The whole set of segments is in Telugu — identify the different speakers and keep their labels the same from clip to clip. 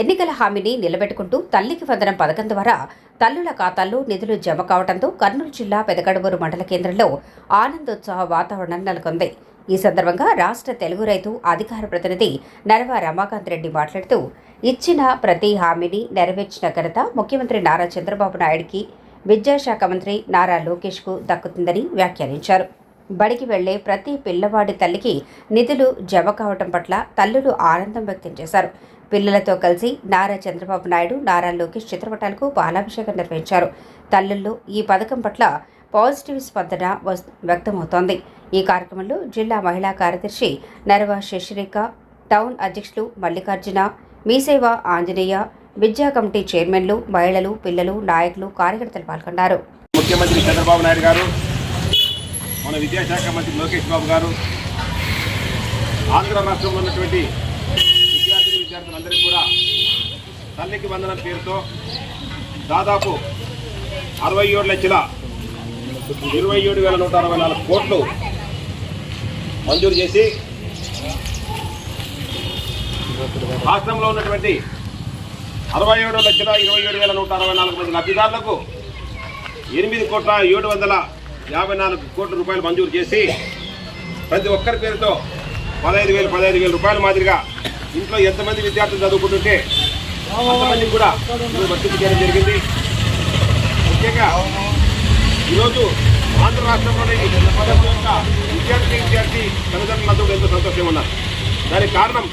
Speaker 1: ఎన్నికల హామీని నిలబెట్టుకుంటూ తల్లికి వందనం పథకం ద్వారా తల్లుల ఖాతాల్లో నిధులు జమ కావడంతో కర్నూలు జిల్లా పెదగడవూరు మండల కేంద్రంలో ఆనందోత్సాహ వాతావరణం నెలకొంది. ఈ సందర్భంగా రాష్ట్ర తెలుగు రైతు అధికార ప్రతినిధి నరవ రమాకాంత్ రెడ్డి మాట్లాడుతూ ఇచ్చిన ప్రతి హామీని నెరవేర్చిన ఘనత ముఖ్యమంత్రి నారా చంద్రబాబు నాయుడికి విద్యాశాఖ మంత్రి నారా లోకేష్కు దక్కుతుందని వ్యాఖ్యానించారు. బడికి వెళ్ళే ప్రతి పిల్లవాడి తల్లికి నిధులు జమ కావటం పట్ల తల్లులు ఆనందం వ్యక్తం చేశారు. పిల్లలతో కలిసి నారా చంద్రబాబు నాయుడు నారా లోకేష్ చిత్రపటాలకు బాలాభిషేకం నిర్వహించారు. తల్లుల్లో ఈ పథకం పట్ల పాజిటివ్ స్పందన వస్- వ్యక్తమవుతోంది. ఈ కార్యక్రమంలో జిల్లా మహిళా కార్యదర్శి నరవ శశిరేఖ టౌన్ అధ్యక్షులు మల్లికార్జున మీసేవ ఆంజనేయ విద్యా కమిటీ చైర్మన్లు మహిళలు పిల్లలు నాయకులు కార్యకర్తలు పాల్గొన్నారు.
Speaker 2: ముఖ్యమంత్రి చంద్రబాబు నాయుడు గారు మన విద్యాశాఖ మంత్రి లోకేష్ బాబు గారు ఆంధ్ర రాష్ట్రంలో ఉన్నటువంటి అందరికీ కూడా తల్లికి వందనం పేరుతో దాదాపు అరవై ఏడు లక్షల ఇరవై ఏడు వేల నూట అరవై నాలుగు కోట్లు మంజూరు చేసి రాష్ట్రంలో ఉన్నటువంటి అరవై ఏడు లక్షల ఇరవై ఏడు వేల నూట అరవై నాలుగు మంది లబ్ధిదారులకు ఎనిమిది కోట్ల ఏడు వందల యాభై నాలుగు కోట్ల రూపాయలు మంజూరు చేసి ప్రతి ఒక్కరి పేరుతో పదహైదు వేలు పదహైదు వేల రూపాయల మాదిరిగా ఇంట్లో ఎంతమంది విద్యార్థులు చదువుకుంటుంటే అంతమంది కూడా ఇది వర్తింపు చేయడం జరిగింది. ముఖ్యంగా ఈరోజు ఆంధ్ర రాష్ట్రంలోని విద్యార్థి విద్యార్థి తల్లిదండ్రులందరూ ఎంతో సంతోషంగా ఉన్నారు. దానికి కారణం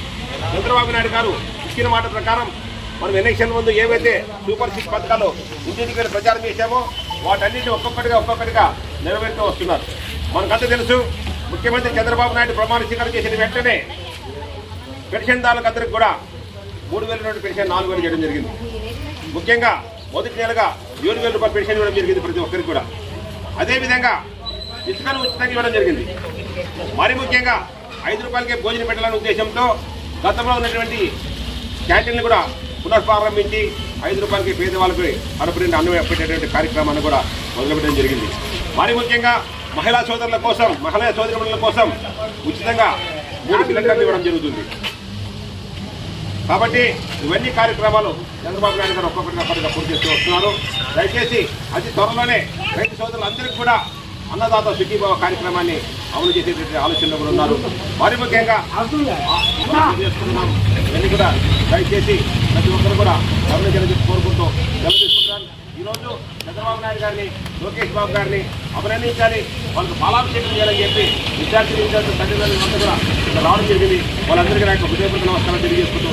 Speaker 2: చంద్రబాబు నాయుడు గారు ఇచ్చిన మాట ప్రకారం మనం ఎలక్షన్ ముందు ఏవైతే సూపర్ సిక్స్ పథకాలు ఇంటింటికి వెళ్ళి ప్రచారం చేశామో వాటన్నింటినీ ఒక్కొక్కటిగా ఒక్కొక్కటిగా నెరవేరుతూ వస్తున్నారు. మనకంతా తెలుసు ముఖ్యమంత్రి చంద్రబాబు నాయుడు ప్రమాణ స్వీకారం చేసిన వెంటనే పెన్షన్దారులకు అందరికి కూడా మూడు వేల నుండి పెన్షన్ నాలుగు వేలు చేయడం జరిగింది. ముఖ్యంగా మొదటి నెలగా ఏడు వేల రూపాయలు పెన్షన్ ఇవ్వడం జరిగింది ప్రతి ఒక్కరికి కూడా. అదేవిధంగా ఇసుకను ఉచితంగా ఇవ్వడం జరిగింది. మరి ముఖ్యంగా ఐదు రూపాయలకే భోజనం పెట్టాలనే ఉద్దేశంతో గతంలో ఉన్నటువంటి క్యాంటీన్లు కూడా పునఃప్రారంభించి ఐదు రూపాయలకి పేదవాళ్ళకి కడుపు అన్నం పెట్టేటువంటి కార్యక్రమాన్ని కూడా మొదలుపెట్టడం జరిగింది. మరి ముఖ్యంగా మహిళా సోదరుల కోసం మహిళా సోదరుల కోసం ఉచితంగా మూడు పిల్లలు ఇవ్వడం జరుగుతుంది. కాబట్టి ఇవన్నీ కార్యక్రమాలు చంద్రబాబు నాయుడు గారు ఒక్కొక్కటిగా పనిగా పూర్తి చేస్తూ వస్తున్నారు. దయచేసి అతి త్వరలోనే రైతు సోదరులందరికీ కూడా అన్నదాత సుఖీభావ కార్యక్రమాన్ని అమలు చేసేటువంటి ఆలోచనలో కూడా ఉన్నారు. మరి ముఖ్యంగా ఆ, చేసుకుంటున్నాం ఇవన్నీ కూడా దయచేసి ప్రతి ఒక్కరు కూడా గమనించాలని చెప్పి కోరుకుంటూ సెలవు తీసుకుంటున్నాను. ఈరోజు చంద్రబాబు నాయుడు గారిని లోకేష్ బాబు గారిని అభినందించాలి. వాళ్ళకి బాలాభిషేకం చేయాలని చెప్పి విద్యార్థులు విద్యార్థులు తల్లిదండ్రులు అందరూ కూడా రావడం జరిగింది. వాళ్ళందరికీ నా యొక్క హృదయపూర్వక నమస్కారం తెలియజేసుకుంటూ